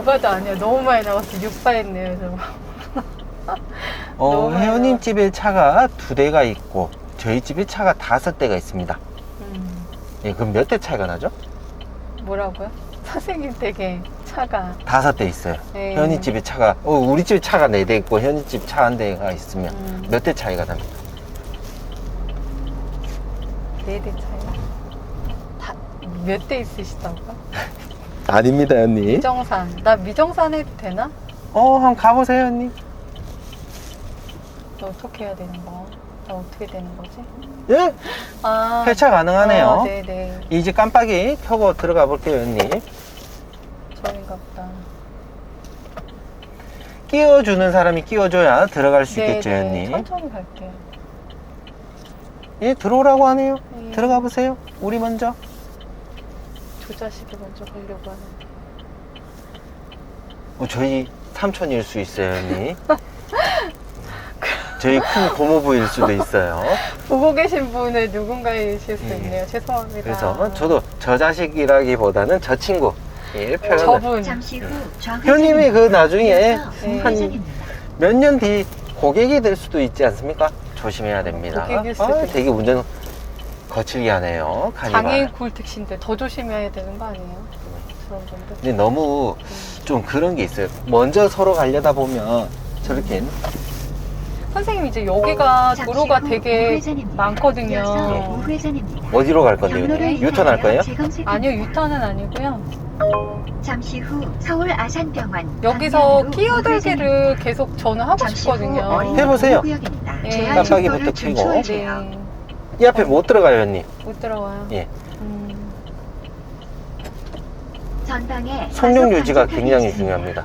오바도 아니야. 너무 많이 나왔어. 6바 했네요, 저. 어, 너무 회원님. 집에 차가 두 대가 있고 저희 집에 차가 다섯 대가 있습니다. 음, 예, 그럼 몇 대 차이가 나죠? 뭐라고요? 선생님 댁에 차가. 다섯 대 있어요. 네. 현이 집에 차가 어 우리 집에 차가 네 대 있고 현이 집 차 한 대가 있으면 음, 몇 대 차이가 납니다. 네대 차이. 다, 몇 대 있으시다고요? 아닙니다, 현님. 미정산. 나 미정산 해도 되나? 어, 한번 가보세요, 현님. 나 어떻게 해야 되는 거야? 나 어떻게 되는 거지? 예, 아. 폐차 가능하네요. 어, 네네. 이제 깜빡이 켜고 들어가 볼게요, 현님. 저인가 보다. 끼워주는 사람이 끼워줘야 들어갈 수 있겠죠, 네네. 현님. 천천히 갈게요. 예, 들어오라고 하네요. 네. 들어가 보세요. 우리 먼저. 두 자식이 먼저 가려고 하는데. 어, 저희 삼촌일 수 있어요, 언니. 저희 큰 고모부일 수도 있어요. 보고 계신 분의 누군가이실 수 예. 있네요. 죄송합니다. 그래서 저도 저 자식이라기보다는 저 친구. 예, 표현을. 저분. 잠시 후 현님이 그 나중에 네. 한몇 년 뒤 고객이 될 수도 있지 않습니까? 조심해야 됩니다. 고객일 수도 아, 있- 되게 운전 거칠게 하네요. 가니가. 장애인 굴택시인데 더 조심해야 되는 거 아니에요? 그런 분들. 근데 너무 좀 그런 게 있어요. 먼저 서로 가려다 보면 저렇게 선생님 이제 여기가 도로가 되게 많거든요. 우회전입니다. 어디로 갈 건데요? 경로를 유턴할 이용하여 거예요? 재검색- 아니요 유턴은 아니고요. 잠시 후 서울 아산병원 여기서 방면으로 끼어들기를. 계속 저는 하고 잠시 후 싶거든요. 어린이 해보세요. 보호구역입니다. 네. 제한 깜빡이부터 속도를 켜고. 준수하세요. 네. 이 앞에 못 들어가요, 언니. 못 들어와요. 예. 음, 전방에 속력 유지가 굉장히. 중요합니다.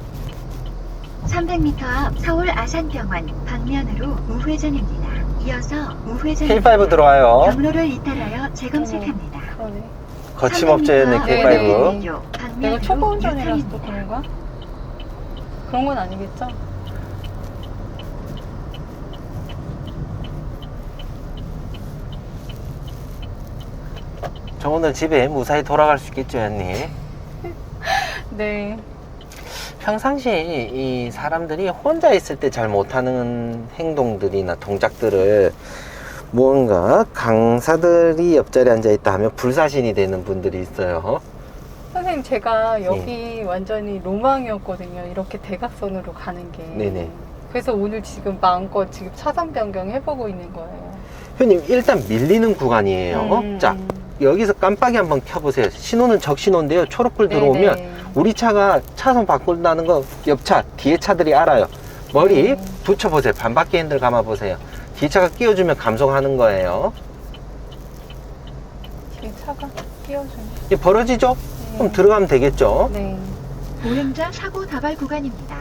300m 앞 서울 아산병원 방면으로 우회전입니다. 이어서 우회전 K5 들어와요. 경로를 이탈하여 재검색합니다. 그러네. 네, 300m K5. 앞 방면으로 내가 초보 운전이라서 또 유턴입니다. 그런가? 그런 건 아니겠죠? 저 오늘 집에 무사히 돌아갈 수 있겠죠, 언니? 네. 평상시에 이 사람들이 혼자 있을 때 잘 못하는 행동들이나 동작들을 뭔가 강사들이 옆자리에 앉아 있다 하면 불사신이 되는 분들이 있어요. 선생님 제가 여기 완전히 로망이었거든요. 이렇게 대각선으로 가는 게. 네네. 그래서 오늘 지금 마음껏 지금 차선 변경 해보고 있는 거예요. 형님, 일단 밀리는 구간이에요. 음, 자, 음. 여기서 깜빡이 한번 켜보세요. 신호는 적신호인데요. 초록불 들어오면 네네. 우리 차가 차선 바꾼다는 거 옆차, 뒤에 차들이 알아요. 머리 음. 붙여보세요. 반바퀴 핸들 감아보세요. 뒤에 차가 끼워주면 감속하는 거예요. 뒤에 차가 끼워주네. 이게 벌어지죠? 그럼 들어가면 되겠죠? 네. 보행자 사고 다발 구간입니다.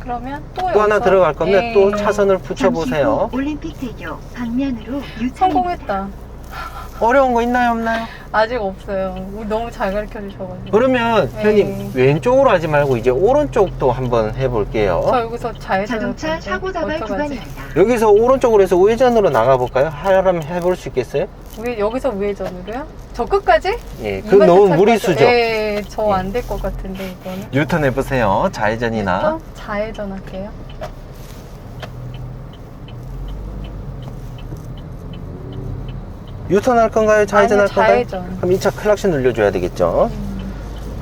그러면 또, 또 하나 여기서- 들어갈 거면 네. 또 차선을 잠시 붙여보세요. 후 올림픽 대교 방면으로 유턴입니다. 성공했다. 어려운 거 있나요, 없나요? 아직 없어요. 우리 너무 잘 가르쳐 주셔가지고. 그러면 네. 형님 왼쪽으로 하지 말고 이제 오른쪽도 한번 해볼게요. 저 여기서 좌회전. 자동차 사고 다발 구간입니다. 여기서 오른쪽으로 해서 우회전으로 나가볼까요? 하람 해볼 수 있겠어요? 왜 여기서 우회전으로요? 저 끝까지? 예, 그 너무 차 무리수죠? 네, 저 예. 안될 것 같은데 이거는. 유턴 해보세요. 좌회전이나. 또 좌회전 할게요. 유턴 할 건가요? 좌회전 할 아니요, 건가요? 좌회전. 그럼 이차 클락션 눌려줘야 되겠죠? 음,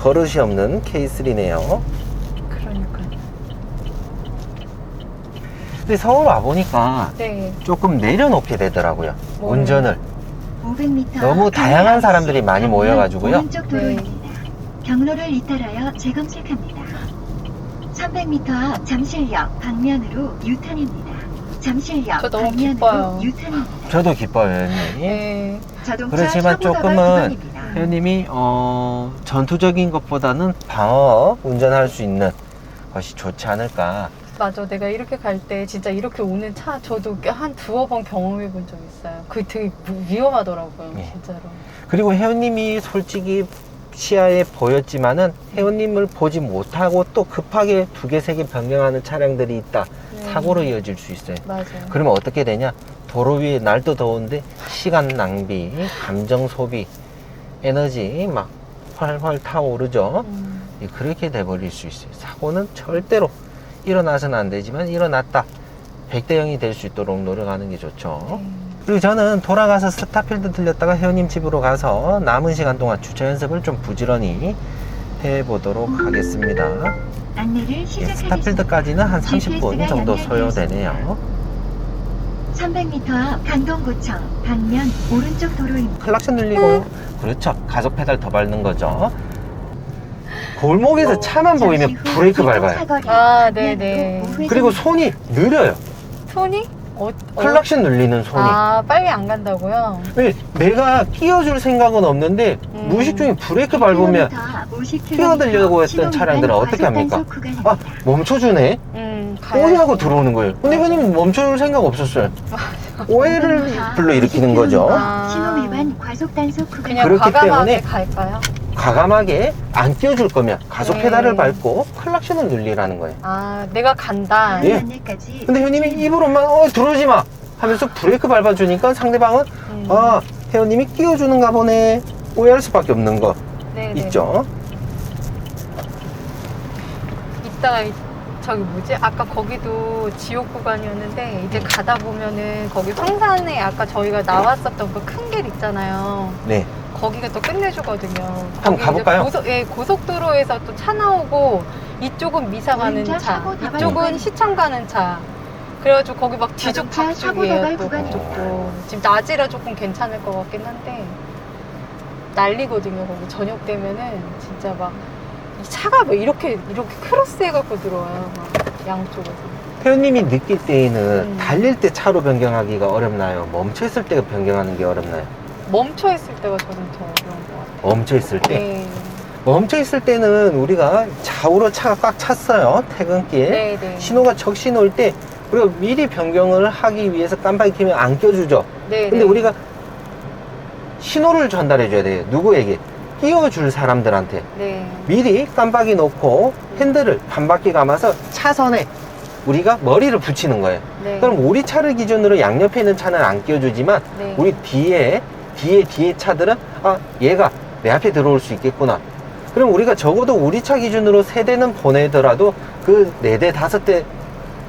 버릇이 없는 K3네요. 그러니까. 근데 서울 와보니까 네. 조금 내려놓게 되더라고요. 뭐요? 운전을. 500m 너무 다양한 사람들이 많이 모여가지고요. 오른쪽 도로입니다. 경로를 이탈하여 재검색합니다. 300m 앞 잠실역 방면으로 유턴입니다. 잠실역 저 너무 방면으로 기뻐요. 유턴입니다. 저도 기뻐요, 회원님. 네. 자동차 그렇지만 사고 조금은. 회원님이 어, 전투적인 것보다는 방어 운전할 수 있는 것이 좋지 않을까. 맞아. 내가 이렇게 갈 때 진짜 이렇게 오는 차 저도 한 두어 번 경험해 본 적 있어요. 그게 되게 무- 위험하더라고요. 네. 진짜로. 그리고 회원님이 솔직히 시야에 보였지만은 회원님을 보지 못하고 또 급하게 두 개, 세 개 변경하는 차량들이 있다. 네. 사고로 이어질 수 있어요. 맞아요. 그러면 어떻게 되냐? 도로 위에 날도 더운데 시간 낭비, 감정 소비, 에너지 막 활활 타오르죠. 음, 예, 그렇게 돼버릴 수 있어요. 사고는 절대로 일어나서는 안 되지만 일어났다. 100대 0이 될 수 있도록 노력하는 게 좋죠. 네. 그리고 저는 돌아가서 스타필드 들렸다가 회원님 집으로 가서 남은 시간 동안 주차 연습을 좀 부지런히 해보도록 하겠습니다. 안내를 예, 시작하겠습니다. 스타필드까지는 한 30분 GPS가 정도 소요되네요. 300m 앞 강동구청 방면 오른쪽 도로입니다. 클락션 늘리고 그렇죠. 가속 페달 더 밟는 거죠. 골목에서 차만 보이면 후 브레이크 밟아요. 사거리 아, 네네. 우회전 그리고 손이 느려요. 손이? 어, 어, 클락션 눌리는 손이. 아, 빨리 안 간다고요? 왜 내가 끼워줄 생각은 없는데 음. 무의식 중에 브레이크 밟으면 50km 앞 50km 끼어들려고 했던 차량들은 어떻게 합니까? 아 멈춰주네. 음, 가야지. 오해하고 들어오는 거예요. 근데 형님 멈춰줄 생각 없었어요. 오해를 300m 불러 일으키는 거죠. 아. 신호 위반 과속 단속 구간 그냥 그렇기 과감하게 때문에 갈까요? 과감하게 안 끼워줄 거면 가속 네. 페달을 밟고 클락션을 눌리라는 거예요. 아, 내가 간다. 예. 안내까지 근데 형님이 입으로만 어 들어오지 마 하면서 브레이크 밟아주니까 상대방은 음. 아 회원님이 끼워주는가 보네 오해할 수밖에 없는 거 네네. 있죠. 이따가 이- 저기 뭐지? 아까 거기도 지옥 구간이었는데 이제 가다 보면은 거기 황산에 아까 저희가 나왔었던 그 큰 길 있잖아요. 네. 거기가 또 끝내주거든요. 한번 거기 가볼까요? 고속, 예, 고속도로에서 또 차 나오고 이쪽은 미사 가는 차, 사고 다발 이쪽은 구간. 시청 가는 차. 그래가지고 거기 막 뒤죽박죽이에요. 다발 또 구간이요. 그쪽도 지금 낮이라 조금 괜찮을 것 같긴 한데 난리거든요. 거기 저녁 되면은 진짜 막 이 차가 왜 이렇게 이렇게 크로스 해갖고 들어와요. 막 양쪽에서. 회원님이 느낄 때에는 음. 달릴 때 차로 변경하기가 어렵나요? 멈춰 있을 때 변경하는 게 어렵나요? 멈춰 있을 때가 저는 더 어려운 것 같아요. 멈춰 있을 때 네. 멈춰 있을 때는 우리가 좌우로 차가 꽉 찼어요 퇴근길 네, 네. 신호가 적신호일 때 우리가 미리 변경을 하기 위해서 깜빡이 켜면 안 껴주죠. 네, 근데 네. 우리가 신호를 전달해 줘야 돼요. 누구에게? 끼워줄 사람들한테. 네. 미리 깜빡이 놓고 핸들을 반바퀴 감아서 차선에 우리가 머리를 붙이는 거예요. 네. 그럼 우리 차를 기준으로 양옆에 있는 차는 안 끼워주지만 네. 우리 뒤에 뒤에 뒤에 차들은 아 얘가 내 앞에 들어올 수 있겠구나. 그럼 우리가 적어도 우리 차 기준으로 세 대는 보내더라도 그 네 대 다섯 대.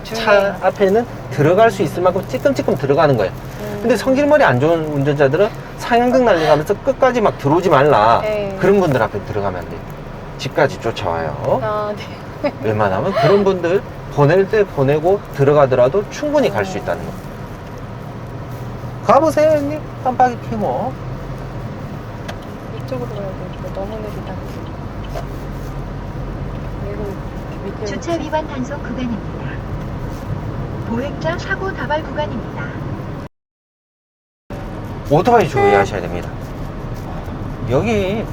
차 앞에는 들어갈 수 있을 만큼 찌끔찌끔 들어가는 거예요. 음. 근데 성질머리 안 좋은 운전자들은 상향등 날려가면서 끝까지 막 들어오지 말라. 네. 그런 분들 앞에 들어가면 안 돼요. 집까지 쫓아와요. 아, 네. 웬만하면 그런 분들 보낼 때 보내고 들어가더라도 충분히 갈 수 있다는 거. 가보세요, 형님. 깜빡이 켜고. 이쪽으로 가야 되니까 너무 느리다. 밑에 주차 위반 단속 구간입니다. 보행자 사고 다발 구간입니다. 오토바이 주의하셔야 됩니다. 여기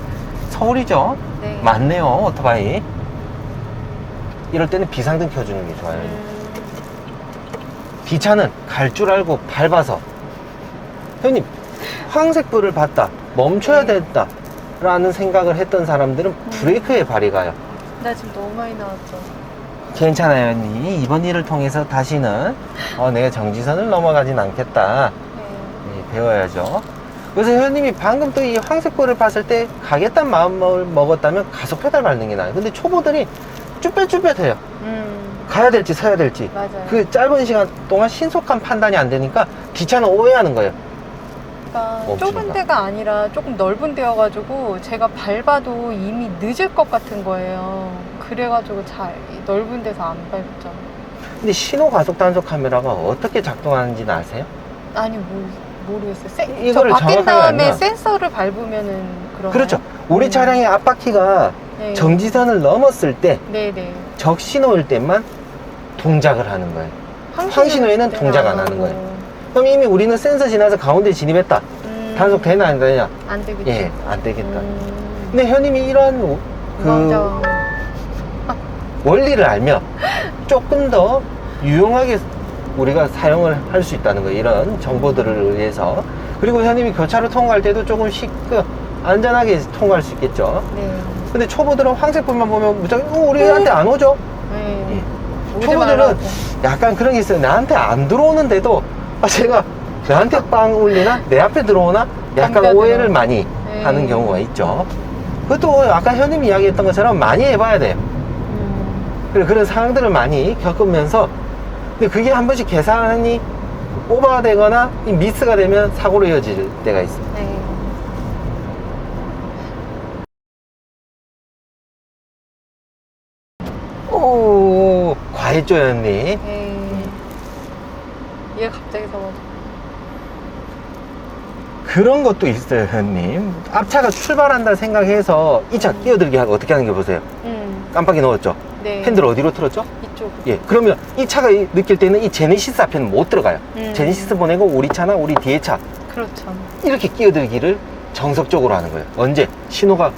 서울이죠? 네. 많네요, 오토바이. 이럴 때는 비상등 켜주는 게 좋아요. 음, 기차는 갈 줄 알고 밟아서 형님 황색 불을 봤다 멈춰야 네. 됐다 라는 생각을 했던 사람들은 브레이크에 발이 가요 나 지금 너무 많이 나왔죠. 괜찮아요 언니 이번 일을 통해서 다시는 어, 내가 정지선을 넘어가진 않겠다 네. 예, 배워야죠 그래서 회원님이 방금 또 이 황색 불을 봤을 때 가겠다는 마음을 먹었다면 가속 페달 밟는 게 나아요 근데 초보들이 쭈뼛쭈뼛해요 음, 가야 될지 서야 될지 맞아요. 그 짧은 시간 동안 신속한 판단이 안 되니까 기차는 오해하는 거예요. 좁은 데가 아니라 조금 넓은 데여가지고 제가 밟아도 이미 늦을 것 같은 거예요. 그래가지고 잘이 넓은 데서 안 밟죠. 근데 신호 가속 단속 카메라가 어떻게 작동하는지는 아세요? 아니 뭐 모르겠어요. 센, 저 이거를 바뀐 정확하게 다음에 알면. 센서를 밟으면은 그런. 그렇죠. 우리 음. 차량의 앞바퀴가 네. 정지선을 넘었을 때 네네. 적신호일 때만 동작을 하는 거예요. 황신호에는 동작 안 하는 거예요. 그럼 이미 우리는 센서 지나서 가운데 진입했다. 음, 단속 되나 안 되냐? 안 되겠죠. 예, 안 되겠다. 음, 근데 현님이 이러한 그 맞아. 원리를 알면 조금 더 유용하게 우리가 사용을 할 수 있다는 거예요. 이런 정보들을 의해서. 그리고 현님이 교차로 통과할 때도 조금씩 그 안전하게 통과할 수 있겠죠. 네. 근데 초보들은 황색불만 보면 무조건 어, 우리한테 안 오죠? 네. 예. 오지 초보들은 말라고. 약간 그런 게 있어요. 나한테 안 들어오는데도 아, 제가 나한테 빵 울리나? 내 앞에 들어오나? 약간. 오해를 많이 네. 하는 경우가 있죠. 그것도 아까 현님이 이야기했던 것처럼 많이 해봐야 돼요. 음, 그래, 그런 상황들을 많이 겪으면서 근데 그게 한 번씩 계산이 오버가 되거나 이 미스가 되면 사고로 이어질 때가 있습니다. 네. 오, 과했죠, 현님. 네. 얘 갑자기 서가지고. 그런 것도 있어요, 현님. 앞차가 출발한다 생각해서 이 차 끼어들게 하고 어떻게 하는 게 보세요. 음, 깜빡이 넣었죠. 네. 핸들 어디로 틀었죠? 이쪽. 예. 그러면 이 차가 이- 느낄 때는 이 제네시스 앞에는 못 들어가요. 음. 제네시스 보내고 우리 차나 우리 뒤에 차 그렇죠. 이렇게 끼어들기를 정석적으로 하는 거예요. 언제? 신호가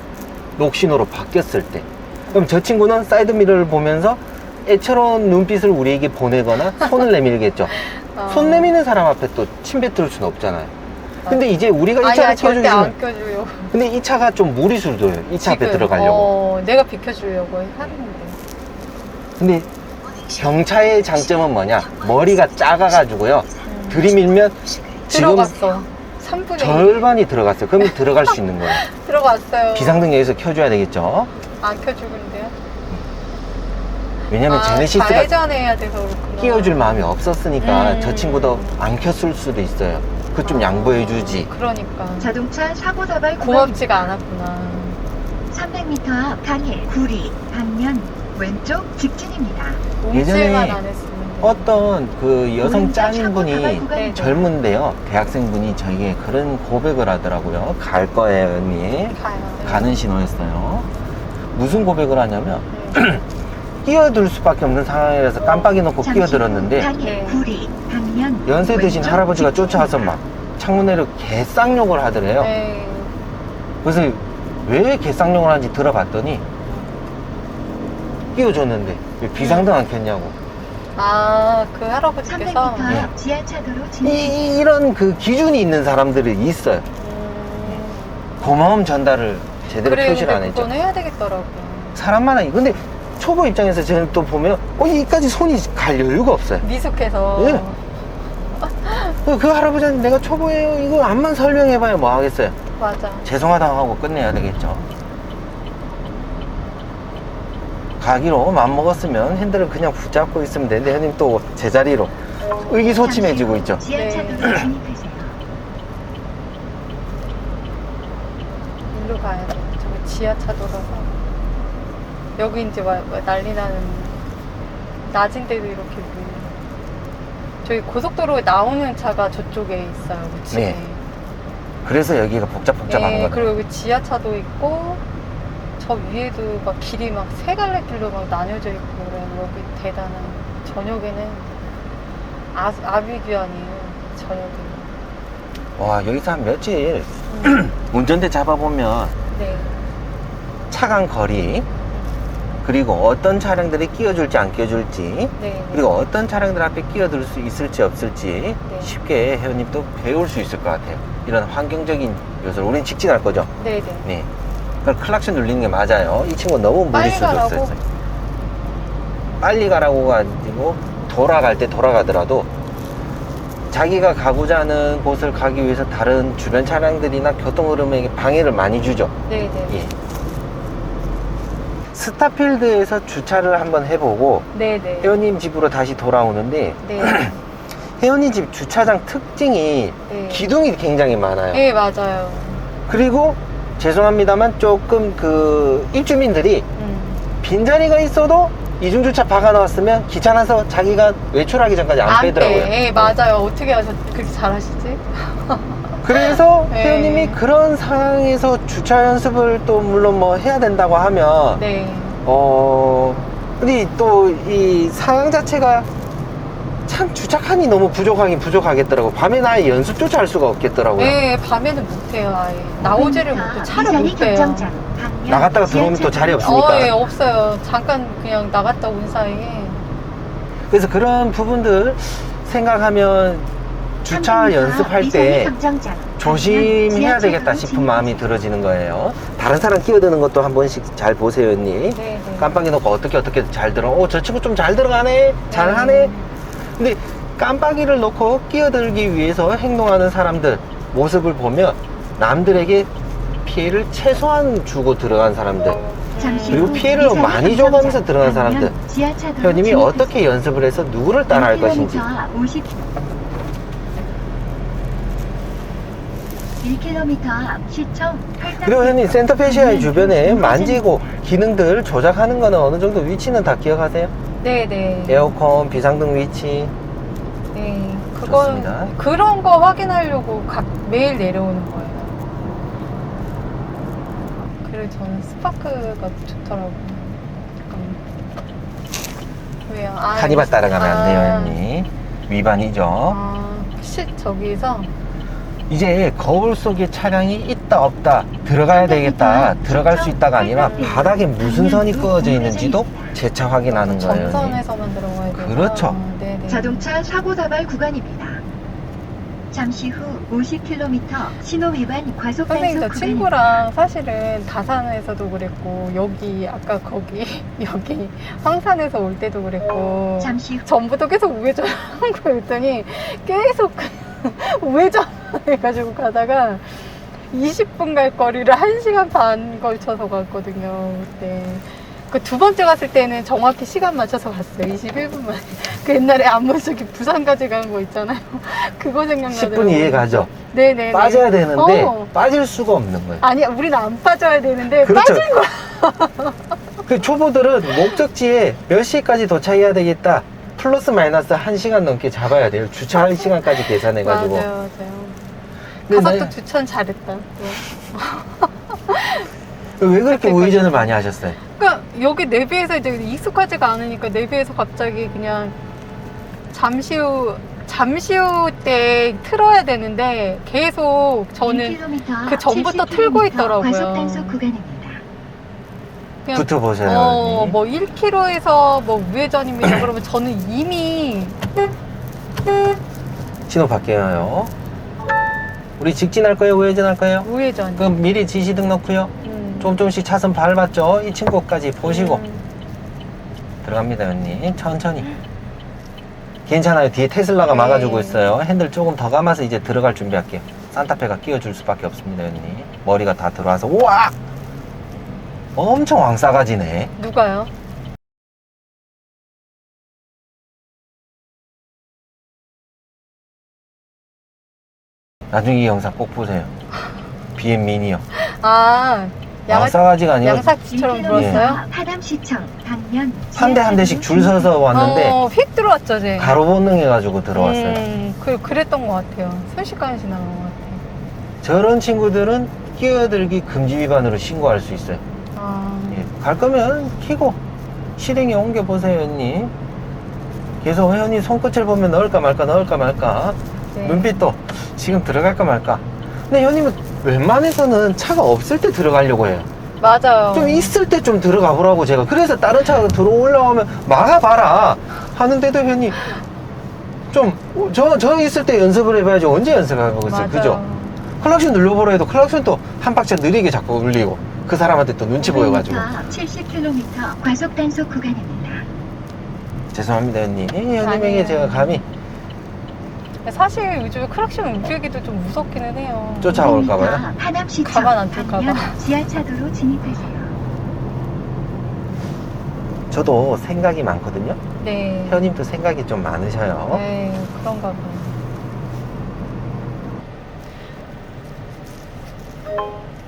녹신호로 바뀌었을 때. 그럼 저 친구는 사이드 미러를 보면서 애처로운 눈빛을 우리에게 보내거나 손을 내밀겠죠. 아. 손 내미는 사람 앞에 또 침 뱉을 수는 없잖아요. 근데 이제 우리가 이 아니야, 차를 절대 끼워주면 안 껴줘요. 근데 이 차가 좀 무리수를 둬요. 이 차 앞에 지금, 들어가려고. 어, 내가 비켜주려고 하는데. 근데 경차의 장점은 뭐냐? 머리가 작아가지고요. 음. 들이밀면 지금 들어갔어. 3분의 1. 절반이 들어갔어요. 그럼 들어갈 수 있는 거예요. 들어갔어요. 비상등 여기서 켜줘야 되겠죠. 안 켜주는데요? 왜냐면 아, 제네시스가 좌회전해야 돼서 그렇구나. 끼워줄 마음이 없었으니까 음. 저 친구도 안 켰을 수도 있어요. 그거 좀 아, 양보해 주지. 그러니까. 자동차 사고 다발 고맙지가 않았구나. 300m 앞 강해 구리 방면 왼쪽 직진입니다. 예전에 움찔만 안 했으면. 어떤 그 여성 다발 짠분이 구간입니다. 네. 젊은데요. 대학생분이 저에게 그런 고백을 하더라고요. 갈 거예요, 언니. 가요. 네. 가는 신호였어요. 무슨 고백을 하냐면 네. 끼어들 수밖에 없는 상황이라서 깜빡이 놓고 끼어들었는데 연세 드신 할아버지가. 쫓아와서 막 창문으로 개쌍욕을 하더래요. 네. 그래서 왜 개쌍욕을 하는지 들어봤더니 끼워줬는데 왜 비상등 안 켰냐고. 아, 그 할아버지께서. 300m 네. 앞 지하차도로. 이, 이런 그 기준이 있는 사람들이 있어요. 음, 고마움 전달을 제대로. 표시를 안 했죠. 그건 해야 되겠더라고요. 사람마다 근데 초보 입장에서 저는 또 보면 어 이까지 손이 갈 여유가 없어요. 미숙해서. 예. 그, 그 할아버지한테 내가 초보예요. 이거 암만 설명해봐야 뭐 하겠어요. 맞아. 죄송하다고 하고 끝내야 되겠죠. 가기로 맘먹었으면 핸들을 그냥 붙잡고 있으면 되는데 형님 또 제자리로 의기소침해지고 있죠. 지하차도로 네. 진입하세요. 일로 가야 돼. 저기 지하차도라서. 여기 이제 와, 와 난리 나는 낮은데도 이렇게 보이네. 저기 고속도로에 나오는 차가 저쪽에 있어요. 우측에. 네. 그래서 여기가 복잡복잡한 네, 거예요. 그리고 여기 지하차도 있고 저 위에도 막 길이 막 세 갈래 길로 막 나뉘어져 있고 그래요. 여기 대단한 저녁에는 아, 아비규환이에요. 저녁에는. 와 여기서 한 며칠 음, 운전대 잡아보면 네. 차간 거리 그리고 어떤 차량들이 끼워줄지 안 끼워줄지 네. 그리고 어떤 차량들 앞에 끼어들 수 있을지 없을지 네. 쉽게 회원님 또 배울 수 있을 것 같아요. 이런 환경적인 요소를 우린 직진할 거죠. 네 네. 네. 그럼 클락션 눌리는 게 맞아요. 이 친구 너무 빨리 무리수도 가라고? 없어요. 빨리 가라고가 아니고 돌아갈 때 돌아가더라도 자기가 가고자 하는 곳을 가기 위해서 다른 주변 차량들이나 교통 흐름에 방해를 많이 주죠. 네 네. 예. 스타필드에서 주차를 한번 해보고 네네. 회원님 집으로 다시 돌아오는데 네. 회원님 집 주차장 특징이 네. 기둥이 굉장히 많아요. 네, 맞아요. 그리고 죄송합니다만 조금 그 입주민들이 음. 빈자리가 있어도 이중주차 박아놨으면 귀찮아서 자기가 외출하기 전까지 안, 빼더라고요. 빼. 네, 맞아요. 어떻게 하셨, 그렇게 잘하시지? 그래서 네. 회원님이 그런 상황에서 주차 연습을 또 물론 뭐 해야 된다고 하면 네. 어 근데 또 이 상황 자체가 참 주차칸이 너무 부족하긴 부족하겠더라고. 밤에는 아예 연습조차 할 수가 없겠더라고요. 네, 밤에는 못해요, 아예. 나오지를 못해. 차를 못 빼요. 결정장 방면 나갔다가 들어오면 또 자리 없으니까. 어, 예, 없어요. 잠깐 그냥 나갔다 온 사이에. 그래서 그런 부분들 생각하면 주차 연습할 때 조심해야 되겠다 싶은 마음이 들어지는 거예요. 다른 사람 끼어드는 것도 한 번씩 잘 보세요, 언니. 네, 네. 깜빡이 놓고 어떻게 어떻게 잘 들어. 오, 저 친구 좀 잘 들어가네. 잘 하네. 근데 깜빡이를 놓고 끼어들기 위해서 행동하는 사람들 모습을 보면 남들에게 피해를 최소한 주고 들어간 사람들 그리고 후 피해를 많이 줘가면서 들어간 사람들. 회원님이. 어떻게 연습을 해서 누구를 따라할 것인지 1km 앞 시청 그리고 회원님 센터 페시아의 주변에 음, 만지고 기능들 조작하는 거는 어느 정도 위치는 다 기억하세요? 네네. 에어컨, 비상등 위치 네. 그건 좋습니다. 그런 거 확인하려고 각 매일 내려오는 거예요. 그래서 저는 스파크가 좋더라고요. 잠깐만. 왜요? 아, 카니발 따라가면 안 돼요 아, 회원님 위반이죠 아, 시 저기서 이제 거울 속에 차량이 있다 없다 들어가야 되겠다 들어갈 수 있다가 아니라 바닥에 무슨 선이 그어져 있는지도 재차 확인하는 거예요. 점선에서만 들어가야 돼요. 그렇죠. 아, 네네. 자동차 사고 다발 구간입니다. 잠시 후 50km 신호 위반 과속 선생님 저 단속 구간입니다. 친구랑 사실은 다산에서도 그랬고 여기 아까 거기 여기 황산에서 올 때도 그랬고 잠시 후 전부터 계속 우회전 한 거였더니 계속 우회전 해가지고 가다가 20분 갈 거리를 1시간 반 걸쳐서 갔거든요 그때. 그 두 번째 갔을 때는 정확히 시간 맞춰서 갔어요 21분 만에 그 옛날에 안문석이 부산까지 간 거 있잖아요. 그거 생각나더라고요. 10분 이해 가죠? 네네. 빠져야 되는데 어. 빠질 수가 없는 거예요. 아니 우리는 안 빠져야 되는데 그렇죠. 빠진 거야. 그 초보들은 목적지에 몇 시까지 도착해야 되겠다 플러스 마이너스 1시간 넘게 잡아야 돼요 주차할 시간까지 계산해가지고 맞아요 맞아요 근데 가서 나- 또 주천 잘했다 또. 왜 그렇게 그때까지. 우회전을 많이 하셨어요? 그러니까 여기 내비에서 이제 익숙하지가 않으니까 내비에서 갑자기 그냥 잠시 후 잠시 후 때 틀어야 되는데 계속 저는 1km 그 전부터 70km 틀고 있더라고요. 과속 단속 구간입니다. 그냥 붙어보세요 어. 뭐 1km에서 뭐 우회전입니다. 그러면 저는 이미 신호 바뀌어요 우리 직진할 거예요 우회전할 거예요? 우회전. 그럼 미리 지시등 넣고요 음. 조금 조금씩 차선 밟았죠 이 친구까지 보시고 음. 들어갑니다 언니 천천히 괜찮아요 뒤에 테슬라가 네. 막아주고 있어요 핸들 조금 더 감아서 이제 들어갈 준비할게요 산타페가 끼워줄 수밖에 없습니다 언니 머리가 다 들어와서 우와 엄청 왕싸가지네 누가요? 나중에 이 영상 꼭 보세요 BM 미니요 아 양아, 왕싸가지가 아니라 양삭지처럼 1km 불었어요? 앞 하담시청 방면 한 대 한 대씩 줄 서서 왔는데 어, 휙 들어왔죠, 제. 가로 본능해가지고 들어왔어요 음, 그, 그랬던 것 같아요. 순식간에 지나간 것 같아요. 저런 친구들은 끼어들기 금지 위반으로 신고할 수 있어요 아, 예, 갈 거면 키고 실행에 옮겨 보세요 회원님. 계속 회원님 손끝을 보면 넣을까 말까 넣을까 말까. 네. 눈빛도 지금 들어갈까 말까. 근데 회원님은 웬만해서는 차가 없을 때 들어가려고 해요. 맞아요. 좀 있을 때 좀 들어가 보라고 제가. 그래서 다른 차가 들어 올라오면 막아봐라 하는데도 회원님 좀저 저 있을 때 연습을 해봐야지 언제 맞아요. 그죠? 클락션 눌러보라 해도 클락션 또 한 박자 느리게 자꾸 울리고 그 사람한테 또 눈치 보여가지고 70km 과속 단속 구간입니다. 죄송합니다 형님 형님에게 아니에요. 제가 감히 사실 요즘에 크락션 움직이기도 좀 무섭기는 해요. 쫓아올까봐요 500m 하담시청 가만 안 둘까 봐. 방면 지하차도로 진입하세요. 저도 생각이 많거든요 네. 형님도 생각이 좀 많으셔요 네, 그런가 봐요.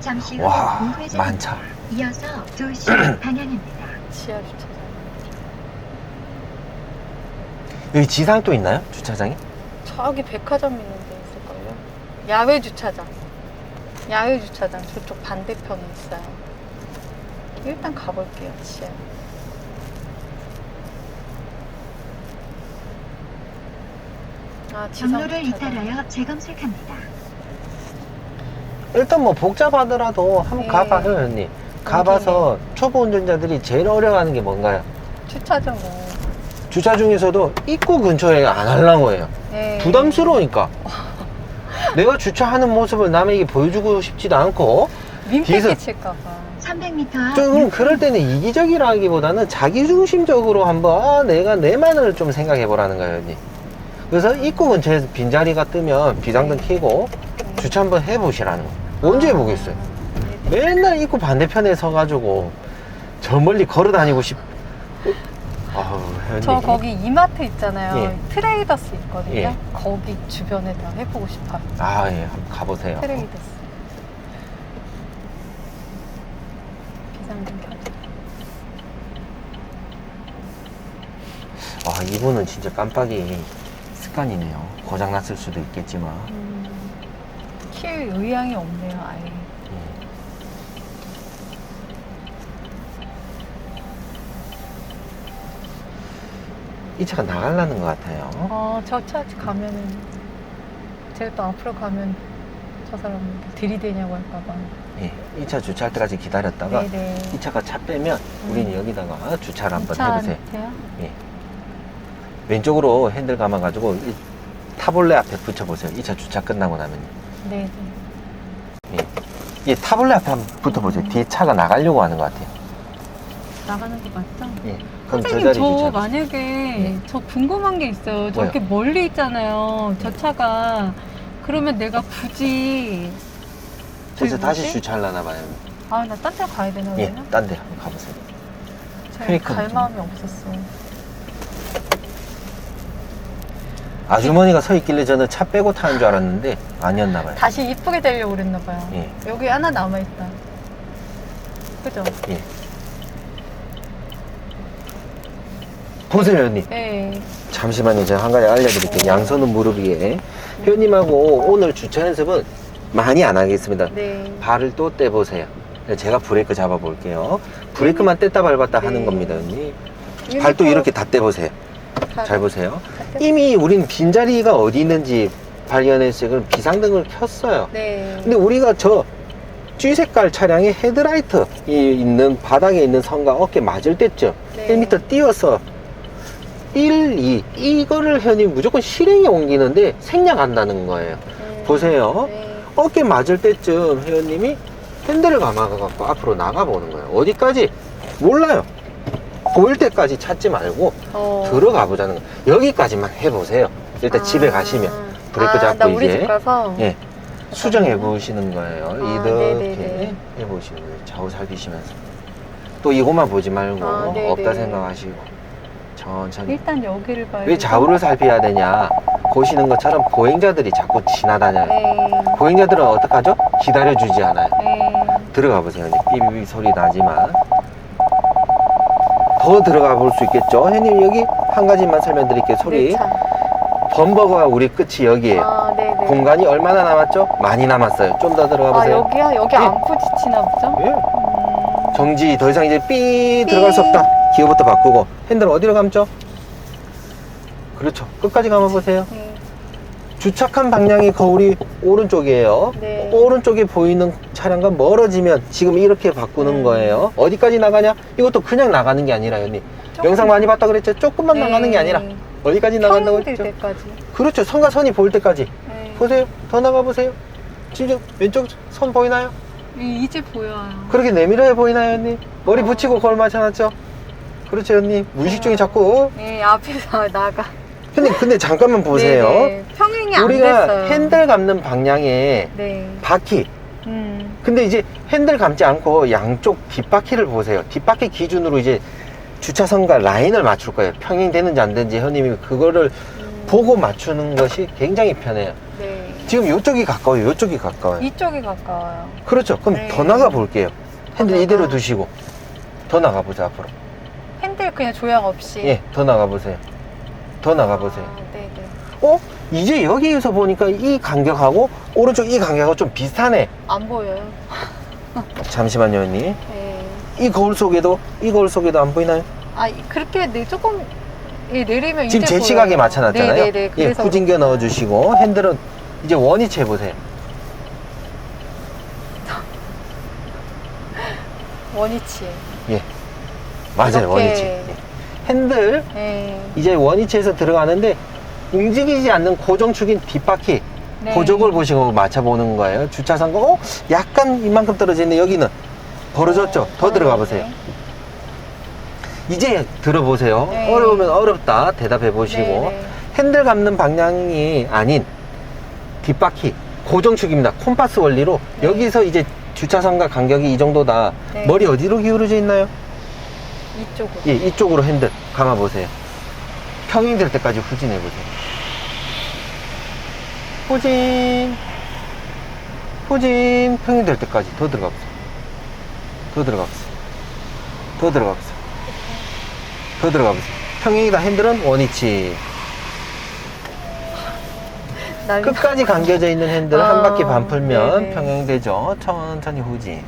잠시 후 와 우회전 만차 이어서 2시 방향입니다. 지하 주차장. 여기 지상 또 있나요 주차장이? 저기 백화점 있는 데 있을걸요? 야외 주차장. 야외 주차장 저쪽 반대편에 있어요. 일단 가볼게요, 지하. 아, 지상 경로를 주차장. 이탈하여 재검색합니다. 일단 뭐 복잡하더라도 한번 네. 가봐요 형님 가봐서 초보 운전자들이 제일 어려워하는 게 뭔가요? 주차장은. 주차 중에서도 입구 근처에 안 하려고 해요 네. 부담스러우니까 내가 주차하는 모습을 남에게 보여주고 싶지도 않고 민폐 뒤에서- 끼칠까봐. 300m 좀 그럴 때는 이기적이라기보다는 자기중심적으로 한번 아, 내가 내만을 좀 생각해 보라는 거예요 언니 그래서 입구 근처에서 빈자리가 뜨면 비상등 켜고 주차 한번 해보시라는 거 언제 해보겠어요 네. 맨날 입구 반대편에 서가지고 저 멀리 걸어 다니고 싶. 아우, 회원님. 저 거기 이마트 있잖아요. 예. 트레이더스 있거든요. 예. 거기 주변에 다 해보고 싶어요. 아, 예, 한번 가보세요. 트레이더스. 비상등 켜져. 아, 이분은 진짜 깜빡이 습관이네요. 고장 났을 수도 있겠지만. 음, 킬 의향이 없네요, 아예. 예. 이 차가 나가려는 것 같아요. 어, 저 차 가면은 제가 또 앞으로 가면 저 사람 들이대냐고 할까봐. 예. 이 차 주차할 때까지 기다렸다가 네네. 이 차가 차 빼면 우리는 여기다가 주차를 한번 차 해보세요. 예. 왼쪽으로 핸들 감아가지고 이 타볼레 앞에 붙여보세요. 이 차 주차 끝나고 나면. 네네. 이 타볼레 앞에 한번 붙어보세요. 뒤에 차가 나가려고 하는 것 같아요. 나가는 거 맞죠? 예. 그럼 저 선생님 자리 저. 만약에 저 궁금한 게 있어요. 저렇게 멀리 있잖아요. 저 차가 그러면 내가 굳이 그래서 다시 뭐지? 주차하려나 봐요. 아 나 딴 데 가야 되나 예, 그러면? 딴 데 한번 가보세요. 제가 갈 좀. 마음이 없었어요. 아주머니가 서 있길래 저는 차 빼고 타는 줄 알았는데 아니었나 봐요. 다시 이쁘게 되려고 그랬나 봐요. 예. 여기 하나 남아 있다. 그죠? 예. 보세요, 회원님. 네. 잠시만요. 제가 한 가지 알려드릴게요. 양손은 무릎 위에. 회원님하고 오늘 주차 연습은 많이 안 하겠습니다. 네. 발을 또 떼보세요. 제가 브레이크 잡아볼게요. 브레이크만 뗐다 밟았다 네. 하는 겁니다, 회원님. 발도 이렇게 다 떼보세요. 잘 보세요. 다 이미 우린 빈자리가 어디 있는지 발견했어요. 그럼 비상등을 켰어요. 네. 근데 우리가 저 G색깔 차량의 헤드라이트 이 있는 바닥에 있는 선과 어깨 맞을 때쯤 네. 1m 띄어서 1, 2 이거를 현이 무조건 실행에 옮기는데 생략한다는 거예요. 음, 보세요. 네. 어깨 맞을 때쯤 회원님이 핸들을 감아갖고 앞으로 나가보는 거예요. 어디까지? 몰라요. 보일 때까지 찾지 말고 어. 들어가 보자는 거예요. 여기까지만 해보세요. 일단 집에 가시면 브레이크 아, 잡고 우리 이제 가서 예, 수정해 보시는 거예요. 아, 이렇게 네네네. 해 보시는 거예요. 좌우 살피시면서 또 이것만 보지 말고 아, 네네. 없다 생각하시고 천천히. 일단 여기를 봐야 왜. 좌우를 살펴야 되냐? 보시는 것처럼 보행자들이 자꾸 지나다녀요. 네. 보행자들은 어떡하죠? 기다려주지 않아요. 네. 들어가 보세요. 삐비비 소리 나지만 더 들어가 볼 수 있겠죠. 형님 여기 한 가지만 설명드릴게요. 소리. 내 차. 범버거와 우리 끝이 여기에요. 아, 네네. 공간이 얼마나 남았죠? 많이 남았어요. 좀 더 들어가 아, 보세요. 여기야? 여기 예. 안 부딪히나 보죠? 예. 음. 정지 더 이상 이제 삐 삐. 들어갈 수 없다. 기어부터 바꾸고 핸들 어디로 감죠? 그렇죠. 끝까지 감아 보세요. 네. 주착한 방향이 거울이 오른쪽이에요. 네. 오른쪽에 보이는 차량과 멀어지면 지금 이렇게 바꾸는 음. 거예요. 어디까지 나가냐? 이것도 그냥 나가는 게 아니라 언니. 조금- 영상 많이 봤다 그랬죠? 조금만 네. 나가는 게 아니라 어디까지 나간다고 했죠? 때까지. 그렇죠. 선과 선이 보일 때까지. 네. 보세요. 더 나가 보세요. 지금 왼쪽 선 보이나요? 이- 이제 보여요. 그렇게 내밀어야 보이나요, 언니? 머리 어. 붙이고 거울 맞춰놨죠? 그렇죠, 언니. 무의식 중에 자꾸. 네, 앞에서 나가. 근데, 근데 잠깐만 보세요. 네네. 평 행이 안 우리가 됐어요. 핸들 감는 방향에 네. 바퀴. 음. 근데 이제 핸들 감지 않고 양쪽 뒷바퀴를 보세요. 뒷바퀴 기준으로 이제 주차선과 라인을 맞출 거예요. 평행되는지 안 되는지 현님이 그거를 음. 보고 맞추는 것이 굉장히 편해요. 네. 지금 이쪽이 가까워요. 이쪽이 가까워요. 이쪽이 가까워요. 그렇죠. 그럼 네. 더 나가 볼게요. 핸들 더 이대로 나가. 두시고 더 나가 보세요 앞으로. 핸들 그냥 조향 없이. 예, 더 나가 보세요. 더 나가 보세요. 아, 네 네. 어? 이제 여기에서 보니까 이 간격하고 오른쪽 이 간격하고 좀 비슷하네. 안 보여요. 잠시만요, 언니. 네. 이 거울 속에도 이 거울 속에도 안 보이나요? 아, 이- 그렇게 네, 조금 예, 내리면 지금 이제 제 시각에 보여요. 맞춰놨잖아요. 네네네. 예, 그래서 후진겨 그렇구나. 넣어주시고 핸들은 이제 원위치 해보세요. 원위치. 예, 맞아요, 이렇게. 원위치. 예. 핸들 네. 이제 원위치에서 들어가는데 움직이지 않는 고정축인 뒷바퀴 네. 고정을 보시고 맞춰보는 거예요. 주차선과 어? 약간 이만큼 떨어지는데 여기는 벌어졌죠. 어, 더 들어가 네. 보세요. 이제 들어보세요. 네. 어려우면 어렵다 대답해 보시고 네, 네. 핸들 감는 방향이 아닌 뒷바퀴 고정축입니다. 콤파스 원리로 네. 여기서 이제 주차선과 간격이 이 정도다. 네. 머리 어디로 기울어져 있나요? 이쪽으로. 예, 이쪽으로 핸들 감아 보세요. 평행될 때까지 후진해 보세요. 후진, 후진, 평행될 때까지 더 들어가 보세요. 더 들어가 보세요. 더 들어가 보세요. 더 들어가 보세요. 평행이다 핸들은 원위치. 끝까지 감겨져 있는 핸들을 한 아, 바퀴 반 풀면 네네. 평행되죠. 천천히 후진.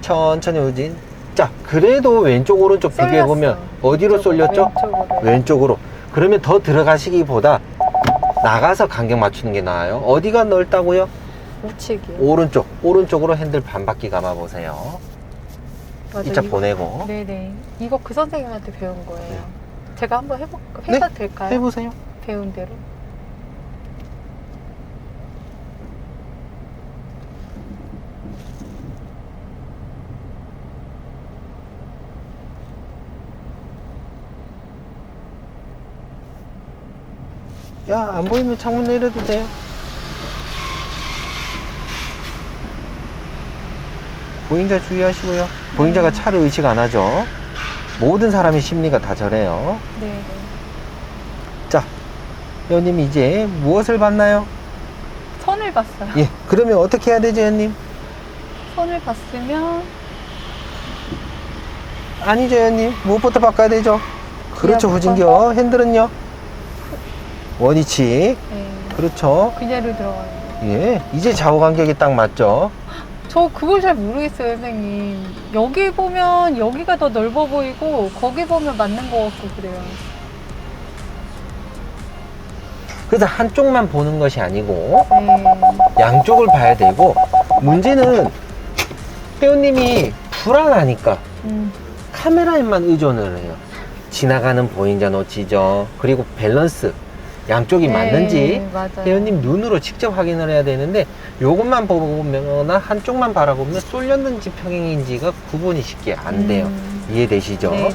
천천히 후진. 자, 그래도 왼쪽 오른쪽 비교해 쏠렸어. 보면 어디로 쏠렸죠? 왼쪽으로. 왼쪽으로. 그러면 더 들어가시기보다 나가서 간격 맞추는 게 나아요. 어디가 넓다고요? 우측이요. 오른쪽. 오른쪽으로 핸들 반 바퀴 감아 보세요. 맞아, 이차 이거- 보내고 네네. 이거 그 선생님한테 배운 거예요. 네. 제가 한번 해볼, 네, 해봐도 될까요? 해보세요. 배운 대로. 야, 안 보이면 창문 내려도 돼요. 보행자 주의하시고요. 보행자가 차를 의식 안 하죠. 모든 사람의 심리가 다 저래요. 네네. 자, 회원님 이제 무엇을 봤나요? 선을 봤어요. 예, 그러면 어떻게 해야 되죠, 회원님? 선을 봤으면 아니죠, 회원님. 무엇부터 바꿔야 되죠? 그렇죠, 후진겨. 핸들은요? 원위치. 네, 그렇죠. 그대로 들어가요. 예, 이제 좌우 간격이 딱 맞죠? 저 그걸 잘 모르겠어요, 선생님. 여기 보면 여기가 더 넓어 보이고 거기 보면 맞는 것 같고 그래요. 그래서 한쪽만 보는 것이 아니고 네. 양쪽을 봐야 되고 문제는 회원님이 불안하니까 음, 카메라에만 의존을 해요. 지나가는 보행자 놓치죠. 그리고 밸런스 양쪽이 네, 맞는지 맞아요. 회원님 눈으로 직접 확인을 해야 되는데 요것만 보거나 한쪽만 바라보면 쏠렸는지 평행인지가 구분이 쉽게 안 돼요. 음, 이해되시죠? 네네.